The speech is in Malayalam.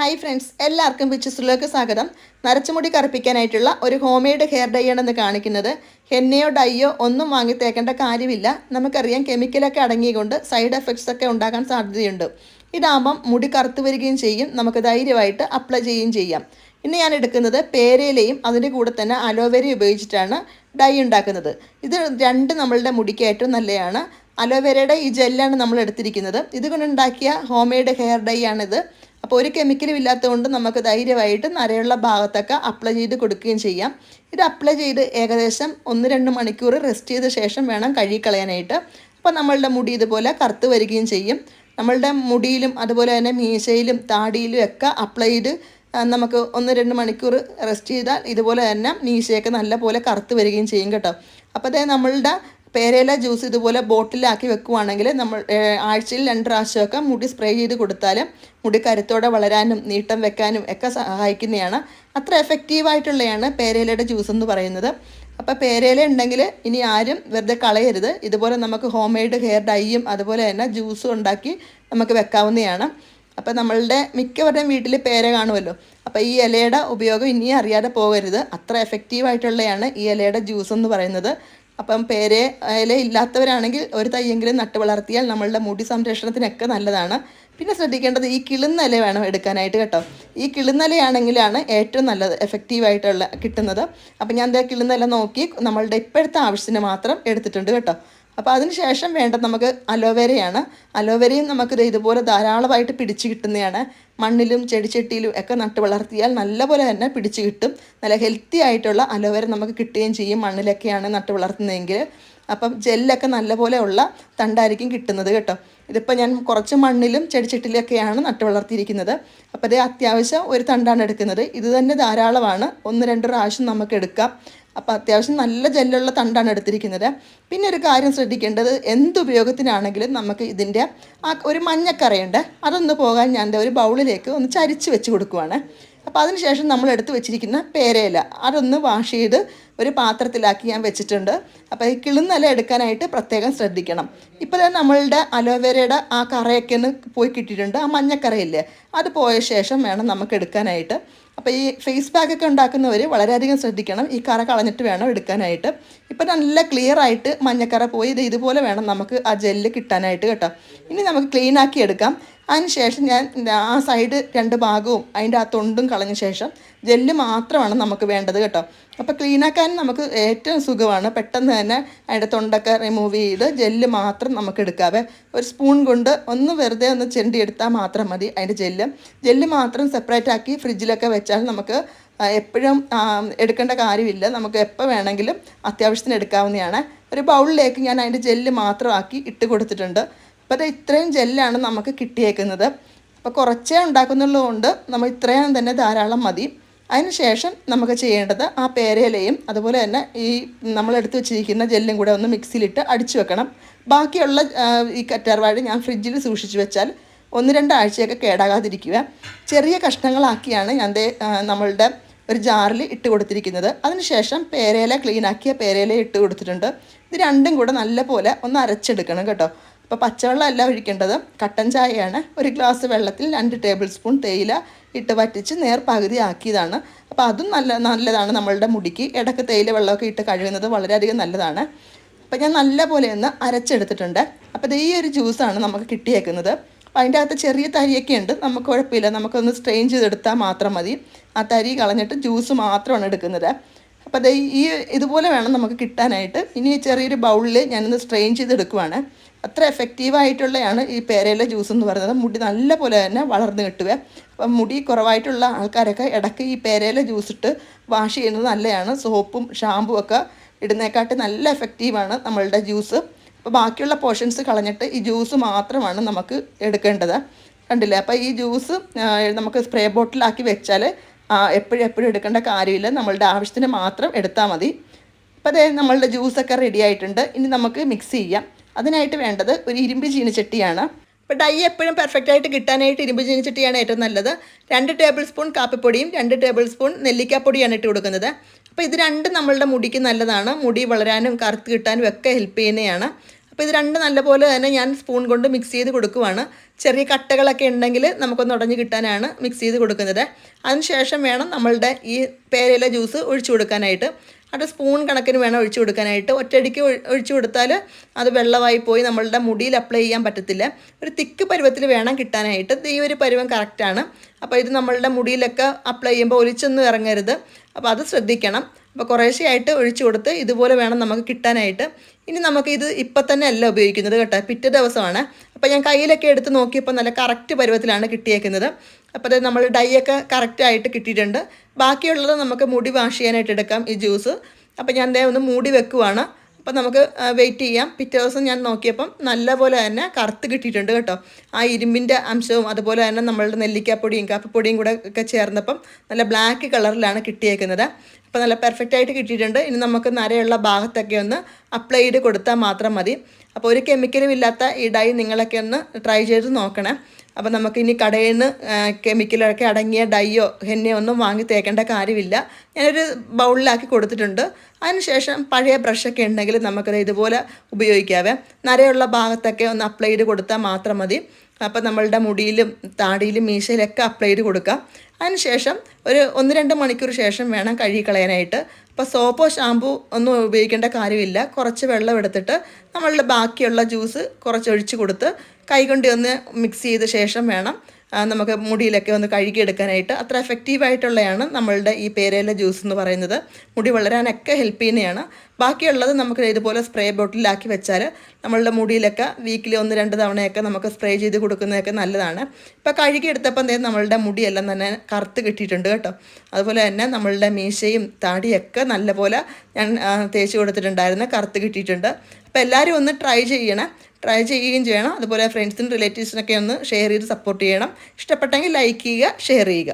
ഹായ് ഫ്രണ്ട്സ് എല്ലാവർക്കും പിച്ചസിലേക്ക് സ്വാഗതം. നരച്ചുമുടി കറുപ്പിക്കാനായിട്ടുള്ള ഒരു ഹോം ഹെയർ ഡൈ ആണെന്ന് കാണിക്കുന്നത്. ഹെന്നയോ ഡൈയോ ഒന്നും വാങ്ങി തേക്കേണ്ട കാര്യമില്ല. നമുക്കറിയാം കെമിക്കലൊക്കെ അടങ്ങിയതുകൊണ്ട് സൈഡ് എഫക്ട്സ് ഒക്കെ ഉണ്ടാകാൻ സാധ്യതയുണ്ട്. ഇതാകുമ്പം മുടി കറുത്തു വരികയും ചെയ്യും. നമുക്ക് ധൈര്യമായിട്ട് അപ്ലൈ ചെയ്യുകയും ചെയ്യാം. ഇന്ന് ഞാൻ എടുക്കുന്നത് പേരയിലയും അതിന്റെ കൂടെ തന്നെ അലോവേര ഉപയോഗിച്ചിട്ടാണ് ഡൈ ഉണ്ടാക്കുന്നത്. ഇത് രണ്ട് നമ്മളുടെ മുടിക്ക് ഏറ്റവും നല്ലതാണ് അലോവേരയുടെ ഈ ജെല്ലാണ് നമ്മൾ എടുത്തിരിക്കുന്നത്. ഇതുകൊണ്ടുണ്ടാക്കിയ ഹോം മെയ്ഡ് ഹെയർ ഡൈ ആണിത്. അപ്പോൾ ഒരു കെമിക്കലും ഇല്ലാത്തതുകൊണ്ട് നമുക്ക് ധൈര്യമായിട്ട് നരയുള്ള ഭാഗത്തൊക്കെ അപ്ലൈ ചെയ്ത് കൊടുക്കുകയും ചെയ്യാം. ഇത് അപ്ലൈ ചെയ്ത് ഏകദേശം ഒന്ന് രണ്ട് മണിക്കൂർ റെസ്റ്റ് ചെയ്ത ശേഷം വേണം കഴുകിക്കളയാനായിട്ട്. അപ്പോൾ നമ്മളുടെ മുടി ഇതുപോലെ കറുത്ത് വരികയും ചെയ്യും. നമ്മളുടെ മുടിയിലും അതുപോലെ തന്നെ മീശയിലും താടിയിലും ഒക്കെ അപ്ലൈ ചെയ്ത് നമുക്ക് ഒന്ന് രണ്ട് മണിക്കൂർ റെസ്റ്റ് ചെയ്താൽ ഇതുപോലെ തന്നെ മീശയൊക്കെ നല്ല പോലെ കറുത്ത് വരികയും ചെയ്യും കേട്ടോ. അപ്പോൾ അതായത് നമ്മളുടെ പേരയില ജ്യൂസ് ഇതുപോലെ ബോട്ടിലാക്കി വെക്കുവാണെങ്കിൽ നമ്മൾ ആഴ്ചയിൽ രണ്ട് പ്രാവശ്യമൊക്കെ മുടി സ്പ്രേ ചെയ്ത് കൊടുത്താൽ മുടി കരുത്തോടെ വളരാനും നീട്ടം വെക്കാനും ഒക്കെ സഹായിക്കുന്നതാണ്. അത്ര എഫക്റ്റീവായിട്ടുള്ളതാണ് പേരയിലയുടെ ജ്യൂസ് എന്ന് പറയുന്നത്. അപ്പോൾ പേരയില ഉണ്ടെങ്കിൽ ഇനി ആരും വെറുതെ കളയരുത്. ഇതുപോലെ നമുക്ക് ഹോം മെയ്ഡ് ഹെയർ ഡൈയും അതുപോലെ തന്നെ ജ്യൂസും ഉണ്ടാക്കി നമുക്ക് വെക്കാവുന്നതാണ്. അപ്പോൾ നമ്മളുടെ മിക്കവരുടെയും വീട്ടിൽ പേര കാണുമല്ലോ. അപ്പോൾ ഈ ഇലയുടെ ഉപയോഗം ഇനിയും അറിയാതെ പോകരുത്. അത്ര എഫക്റ്റീവായിട്ടുള്ളതാണ് ഈ ഇലയുടെ ജ്യൂസ് എന്ന് പറയുന്നത്. അപ്പം പേരെ ഇല ഇല്ലാത്തവരാണെങ്കിൽ ഒരു തയ്യെങ്കിലും നട്ട് വളർത്തിയാൽ നമ്മളുടെ മുടി സംരക്ഷണത്തിനൊക്കെ നല്ലതാണ്. പിന്നെ ശ്രദ്ധിക്കേണ്ടത് ഈ കിളുന്നല വേണം എടുക്കാനായിട്ട് കേട്ടോ. ഈ കിളുന്നലയാണെങ്കിലാണ് ഏറ്റവും നല്ലത് എഫക്റ്റീവായിട്ടുള്ള കിട്ടുന്നത്. അപ്പം ഞാൻ എന്താ കിളുന്നല നോക്കി നമ്മളുടെ ഇപ്പോഴത്തെ ആവശ്യത്തിന് മാത്രം എടുത്തിട്ടുണ്ട് കേട്ടോ. അപ്പോൾ അതിന് ശേഷം വേണ്ടത് നമുക്ക് അലോവേരയാണ്. അലോവേരയും നമുക്ക് ഇതുപോലെ ധാരാളമായിട്ട് പിടിച്ച് കിട്ടുന്നതാണ്. മണ്ണിലും ചെടിച്ചട്ടിയിലും ഒക്കെ നട്ട് വളർത്തിയാൽ നല്ലപോലെ തന്നെ പിടിച്ച് കിട്ടും. നല്ല ഹെൽത്തി ആയിട്ടുള്ള അലോവേര നമുക്ക് കിട്ടുകയും ചെയ്യും മണ്ണിലൊക്കെയാണ് നട്ട് വളർത്തുന്നതെങ്കിൽ. അപ്പം ജെല്ലൊക്കെ നല്ലപോലെ ഉള്ള തണ്ടായിരിക്കും കിട്ടുന്നത് കേട്ടോ. ഇതിപ്പോൾ ഞാൻ കുറച്ച് മണ്ണിലും ചെടിച്ചട്ടിലൊക്കെയാണ് നട്ട് വളർത്തിയിരിക്കുന്നത്. അപ്പോൾ ഇത് അത്യാവശ്യം ഒരു തണ്ടാണ് എടുക്കുന്നത്. ഇത് തന്നെ ധാരാളമാണ്. ഒന്ന് രണ്ട് പ്രാവശ്യം നമുക്ക് എടുക്കാം. അപ്പോൾ അത്യാവശ്യം നല്ല ജെല്ലുള്ള തണ്ടാണ് എടുത്തിരിക്കുന്നത്. പിന്നെ ഒരു കാര്യം ശ്രദ്ധിക്കേണ്ടത് എന്തുപയോഗത്തിനാണെങ്കിലും നമുക്ക് ഇതിന്റെ ആ ഒരു മഞ്ഞക്കറയുണ്ട് അതൊന്ന് പോകാൻ ഞാൻ ഒരു ബൗളിലേക്ക് ഒന്ന് ചരിച്ച് വെച്ച് കൊടുക്കുവാണ്. അപ്പോൾ അതിനുശേഷം നമ്മൾ എടുത്ത് വെച്ചിരിക്കുന്ന പേരയില അതൊന്ന് വാഷ് ചെയ്ത് ഒരു പാത്രത്തിലാക്കി ഞാൻ വെച്ചിട്ടുണ്ട്. അപ്പോൾ ഈ കിളുന്നല എടുക്കാനായിട്ട് പ്രത്യേകം ശ്രദ്ധിക്കണം. ഇപ്പോൾ തന്നെ നമ്മളുടെ അലോവേരയുടെ ആ കറയൊക്കെ ഒന്ന് പോയി കിട്ടിയിട്ടുണ്ട് ആ മഞ്ഞക്കറയില്ലേ? അത് പോയ ശേഷം വേണം നമുക്ക് എടുക്കാനായിട്ട്. അപ്പോൾ ഈ ഫേസ് പാക്ക് ഒക്കെ ഉണ്ടാക്കുന്നവർ വളരെയധികം ശ്രദ്ധിക്കണം. ഈ കറ കളഞ്ഞിട്ട് വേണം എടുക്കാനായിട്ട്. ഇപ്പം നല്ല ക്ലിയർ ആയിട്ട് മഞ്ഞക്കറ പോയി ഇത് ഇതുപോലെ വേണം നമുക്ക് ആ ജെല്ല് കിട്ടാനായിട്ട് കേട്ടോ. ഇനി നമുക്ക് ക്ലീൻ ആക്കി എടുക്കാം. അതിന് ശേഷം ഞാൻ ആ സൈഡ് രണ്ട് ഭാഗവും അതിന്റെ ആ തൊണ്ടും കളഞ്ഞ ശേഷം ജെല്ല് മാത്രമാണ് നമുക്ക് വേണ്ടത് കേട്ടോ. അപ്പോൾ ക്ലീനാക്കാൻ നമുക്ക് ഏറ്റവും സുഖമാണ്. പെട്ടെന്ന് തന്നെ അതിന്റെ തൊണ്ടൊക്കെ റിമൂവ് ചെയ്ത് ജെല്ല് മാത്രം നമുക്ക് എടുക്കാവേ. ഒരു സ്പൂൺ കൊണ്ട് ഒന്ന് വെറുതെ ഒന്ന് ചെണ്ടി എടുത്താൽ മാത്രം മതി അതിന്റെ ജെല്ല് ജെല്ല് മാത്രം സെപ്പറേറ്റ് ആക്കി ഫ്രിഡ്ജിലൊക്കെ വെച്ചാൽ നമുക്ക് എപ്പോഴും എടുക്കേണ്ട കാര്യമില്ല. നമുക്ക് എപ്പോൾ വേണമെങ്കിലും അത്യാവശ്യത്തിന് എടുക്കാവുന്നതാണ്. ഒരു ബൗളിലേക്ക് ഞാൻ അതിന്റെ ജെല്ല് മാത്രമാക്കി ഇട്ട് കൊടുത്തിട്ടുണ്ട്. അപ്പോൾ അത് ഇത്രയും ജെല്ലാണ് നമുക്ക് കിട്ടിയേക്കുന്നത്. അപ്പോൾ കുറച്ചേ ഉണ്ടാക്കുന്നുള്ളതുകൊണ്ട് നമ്മൾ ഇത്രയും തന്നെ ധാരാളം മതി. അതിനുശേഷം നമുക്ക് ചെയ്യേണ്ടത് ആ പേരയിലയും അതുപോലെ തന്നെ ഈ നമ്മൾ എടുത്തു വെച്ചിരിക്കുന്ന ജെല്ലും കൂടെ ഒന്ന് മിക്സിയിലിട്ട് അടിച്ചു വെക്കണം. ബാക്കിയുള്ള ഈ കറ്റാർവാഴ ഞാൻ ഫ്രിഡ്ജിൽ സൂക്ഷിച്ചു വെച്ചാൽ ഒന്ന് രണ്ടാഴ്ചയൊക്കെ കേടാകാതിരിക്കുക. ചെറിയ കഷ്ണങ്ങളാക്കിയാണ് ഞാൻ നമ്മളുടെ ഒരു ജാറിൽ ഇട്ട് കൊടുത്തിരിക്കുന്നത്. അതിനുശേഷം പേരയില ക്ലീനാക്കിയ പേരയില ഇട്ട് കൊടുത്തിട്ടുണ്ട്. ഇത് രണ്ടും കൂടെ നല്ലപോലെ ഒന്ന് അരച്ചെടുക്കണം കേട്ടോ. അപ്പോൾ പച്ചവെള്ളം അല്ല ഒഴിക്കേണ്ടത്. കട്ടൻ ചായയാണ്. ഒരു ഗ്ലാസ് വെള്ളത്തിൽ രണ്ട് ടേബിൾ സ്പൂൺ തേയില ഇട്ട് വറ്റിച്ച് നേർപകുതി ആക്കിയതാണ്. അപ്പോൾ അതും നല്ല നല്ലതാണ് നമ്മളുടെ മുടിക്ക്. ഇടയ്ക്ക് തേയില വെള്ളമൊക്കെ ഇട്ട് കഴുകുന്നത് വളരെയധികം നല്ലതാണ്. അപ്പോൾ ഞാൻ നല്ലപോലെ ഒന്ന് അരച്ചെടുത്തിട്ടുണ്ട്. അപ്പോൾ ഇത് ഈ ഒരു ജ്യൂസാണ് നമുക്ക് കിട്ടിയേക്കുന്നത്. അപ്പോൾ അതിന്റെ അകത്ത് ചെറിയ തരിയൊക്കെ ഉണ്ട്. നമുക്ക് കുഴപ്പമില്ല. നമുക്കൊന്ന് സ്ട്രെയിൻ ചെയ്തെടുത്താൽ മാത്രം മതി. ആ തരി കളഞ്ഞിട്ട് ജ്യൂസ് മാത്രമാണ് എടുക്കുന്നത്. അപ്പോൾ അത് ഈ ഇതുപോലെ വേണം നമുക്ക് കിട്ടാനായിട്ട്. ഇനി ചെറിയൊരു ബൗളിൽ ഞാനൊന്ന് സ്ട്രെയിൻ ചെയ്തെടുക്കുവാണ്. അത്ര എഫക്റ്റീവായിട്ടുള്ളതാണ് ഈ പേരയിലെ ജ്യൂസ് എന്ന് പറയുന്നത്. മുടി നല്ല പോലെ തന്നെ വളർന്നു കിട്ടുക അപ്പം മുടി കുറവായിട്ടുള്ള ആൾക്കാരൊക്കെ ഇടയ്ക്ക് ഈ പേരയിലെ ജ്യൂസ് ഇട്ട് വാഷ് ചെയ്യുന്നത് നല്ലതാണ്. സോപ്പും ഷാമ്പും ഒക്കെ ഇടുന്നേക്കാട്ട് നല്ല എഫക്റ്റീവാണ് നമ്മളുടെ ജ്യൂസ് അപ്പോൾ ബാക്കിയുള്ള പോർഷൻസ് കളഞ്ഞിട്ട് ഈ ജ്യൂസ് മാത്രമാണ് നമുക്ക് എടുക്കേണ്ടത്. കണ്ടില്ലേ? അപ്പോൾ ഈ ജ്യൂസ് നമുക്ക് സ്പ്രേ ബോട്ടിലാക്കി വെച്ചാൽ എപ്പോഴും എപ്പോഴും എടുക്കേണ്ട കാര്യമില്ല. നമ്മളുടെ ആവശ്യത്തിന് മാത്രം എടുത്താൽ മതി. അപ്പോൾ അതേ നമ്മളുടെ ജ്യൂസൊക്കെ റെഡി ആയിട്ടുണ്ട്. ഇനി നമുക്ക് മിക്സ് ചെയ്യാം. അതിനായിട്ട് വേണ്ടത് ഒരു ഇരുമ്പ് ചീനച്ചട്ടിയാണ്. അപ്പോൾ ഡൈ എപ്പോഴും പെർഫെക്റ്റ് ആയിട്ട് കിട്ടാനായിട്ട് ഇരുമ്പ് ചീനച്ചട്ടിയാണ് ഏറ്റവും നല്ലത്. രണ്ട് ടേബിൾ സ്പൂൺ കാപ്പിപ്പൊടിയും രണ്ട് ടേബിൾ സ്പൂൺ നെല്ലിക്കാപ്പൊടിയാണ് ഇട്ട് കൊടുക്കുന്നത്. അപ്പോൾ ഇത് രണ്ടും നമ്മളുടെ മുടിക്ക് നല്ലതാണ്. മുടി വളരാനും കറുത്ത് കിട്ടാനും ഒക്കെ ഹെൽപ്പ് ചെയ്യുന്നതാണ്. അപ്പോൾ ഇത് രണ്ട് നല്ലപോലെ തന്നെ ഞാൻ സ്പൂൺ കൊണ്ട് മിക്സ് ചെയ്ത് കൊടുക്കുവാണ്. ചെറിയ കട്ടകളൊക്കെ ഉണ്ടെങ്കിൽ നമുക്കൊന്ന് ഉടഞ്ഞ് കിട്ടാനാണ് മിക്സ് ചെയ്ത് കൊടുക്കുന്നത്. അതിനുശേഷം വേണം നമ്മളുടെ ഈ പേരയിലെ ജ്യൂസ് ഒഴിച്ചു കൊടുക്കാനായിട്ട്. അത് സ്പൂൺ കണക്കിന് വേണം ഒഴിച്ചു കൊടുക്കാനായിട്ട്. ഒറ്റയടിക്ക് ഒഴി- ഒഴിച്ചു കൊടുത്താൽ അത് വെള്ളമായി പോയി നമ്മളുടെ മുടിയിൽ അപ്ലൈ ചെയ്യാൻ പറ്റത്തില്ല. ഒരു തിക്ക് പരുവത്തിൽ വേണം കിട്ടാനായിട്ട്. ഈ ഒരു പരുവം കറക്റ്റാണ് അപ്പോൾ ഇത് നമ്മളുടെ മുടിയിലൊക്കെ അപ്ലൈ ചെയ്യുമ്പോൾ ഒലിച്ചൊന്നും ഇറങ്ങരുത്. അപ്പോൾ അത് ശ്രദ്ധിക്കണം. അപ്പോൾ കുറേശ്ശെയായിട്ട് ഒഴിച്ചു കൊടുത്ത് ഇതുപോലെ വേണം നമുക്ക് കിട്ടാനായിട്ട്. ഇനി നമുക്ക് ഇത് ഇപ്പം തന്നെ അല്ല ഉപയോഗിക്കുന്നത് കേട്ടോ. പിറ്റേ ദിവസമാണ്. അപ്പോൾ ഞാൻ കയ്യിലൊക്കെ എടുത്ത് നോക്കിയപ്പോൾ നല്ല കറക്റ്റ് പരുവത്തിലാണ് കിട്ടിയേക്കുന്നത്. അപ്പോൾ നമ്മൾ ഡൈ ഒക്കെ കറക്റ്റായിട്ട് കിട്ടിയിട്ടുണ്ട്. ബാക്കിയുള്ളത് നമുക്ക് മുടി വാഷ് ചെയ്യാനായിട്ട് എടുക്കാം ഈ ജ്യൂസ് അപ്പോൾ ഞാൻ ദേ ഒന്ന് മൂടി വെക്കുവാണ്. അപ്പോൾ നമുക്ക് വെയിറ്റ് ചെയ്യാം. പിറ്റേ ദിവസം ഞാൻ നോക്കിയപ്പം നല്ലപോലെ തന്നെ കറുത്ത് കിട്ടിയിട്ടുണ്ട് കേട്ടോ. ആ ഇരുമ്പിന്റെ അംശവും അതുപോലെ തന്നെ നമ്മളുടെ നെല്ലിക്കാപ്പൊടിയും കാപ്പിപ്പൊടിയും കൂടെ ഒക്കെ ചേർന്നപ്പം നല്ല ബ്ലാക്ക് കളറിലാണ് കിട്ടിയേക്കുന്നത്. അപ്പോൾ നല്ല പെർഫെക്റ്റ് ആയിട്ട് കിട്ടിയിട്ടുണ്ട്. ഇനി നമുക്ക് നരയുള്ള ഭാഗത്തൊക്കെ ഒന്ന് അപ്ലൈ ചെയ്ത് കൊടുത്താൽ മാത്രം മതി. അപ്പോൾ ഒരു കെമിക്കലും ഇല്ലാത്ത ഈ ഡൈ നിങ്ങളൊക്കെ ഒന്ന് ട്രൈ ചെയ്ത് നോക്കണേ. അപ്പോൾ നമുക്ക് ഇനി കടയിൽ നിന്ന് കെമിക്കലൊക്കെ അടങ്ങിയ ഡൈയോ ഹെന്നയോ ഒന്നും വാങ്ങി തേക്കേണ്ട കാര്യമില്ല. ഞാനൊരു ബൗളിലാക്കി കൊടുത്തിട്ടുണ്ട്. അതിനുശേഷം പഴയ ബ്രഷൊക്കെ ഉണ്ടെങ്കിൽ നമുക്കത് ഇതുപോലെ ഉപയോഗിക്കാവേ. നരയുള്ള ഭാഗത്തൊക്കെ ഒന്ന് അപ്ലൈ ചെയ്ത് കൊടുത്താൽ മാത്രം മതി. അപ്പോൾ നമ്മളുടെ മുടിയിലും താടിയിലും മീശയിലൊക്കെ അപ്ലൈ ചെയ്ത് കൊടുക്കാം. അതിനുശേഷം ഒരു ഒന്ന് രണ്ട് മണിക്കൂർ ശേഷം വേണം കഴുകി കളയാനായിട്ട്. അപ്പോൾ സോപ്പോ ഷാമ്പു ഒന്നും ഉപയോഗിക്കേണ്ട കാര്യമില്ല. കുറച്ച് വെള്ളം എടുത്തിട്ട് നമ്മളുടെ ബാക്കിയുള്ള ജ്യൂസ് കുറച്ച് ഒഴിച്ച് കൊടുത്ത് കൈകൊണ്ട് ഒന്ന് മിക്സ് ചെയ്ത ശേഷം വേണം നമുക്ക് മുടിയിലൊക്കെ ഒന്ന് കഴുകിയെടുക്കാനായിട്ട്. അത്ര എഫക്റ്റീവായിട്ടുള്ളതാണ് നമ്മളുടെ ഈ പേരയില ജ്യൂസ് എന്ന് പറയുന്നത്. മുടി വളരാനൊക്കെ ഹെൽപ്പ് ചെയ്യുന്നതാണ്. ബാക്കിയുള്ളത് നമുക്ക് ഇതുപോലെ സ്പ്രേ ബോട്ടിലാക്കി വെച്ചാൽ നമ്മളുടെ മുടിയിലൊക്കെ വീക്കിലി ഒന്ന് രണ്ട് തവണയൊക്കെ നമുക്ക് സ്പ്രേ ചെയ്ത് കൊടുക്കുന്നതൊക്കെ നല്ലതാണ്. ഇപ്പോൾ കഴുകിയെടുത്തപ്പം തന്നെ നമ്മളുടെ മുടിയെല്ലാം തന്നെ കറുത്ത് കിട്ടിയിട്ടുണ്ട് കേട്ടോ. അതുപോലെ തന്നെ നമ്മളുടെ മീശയും താടിയൊക്കെ നല്ലപോലെ ഞാൻ തേച്ച് കൊടുത്തിട്ടുണ്ടായിരുന്നു കറുത്ത് കിട്ടിയിട്ടുണ്ട്. അപ്പോൾ എല്ലാവരും ഒന്ന് ട്രൈ ചെയ്യണം. ട്രൈ ചെയ്യുകയും ചെയ്യണം. അതുപോലെ ഫ്രണ്ട്സിനും റിലേറ്റീവ്സിനൊക്കെ ഒന്ന് ഷെയർ ചെയ്ത് സപ്പോർട്ട് ചെയ്യണം. ഇഷ്ടപ്പെട്ടെങ്കിൽ ലൈക്ക് ചെയ്യുക ഷെയർ ചെയ്യുക.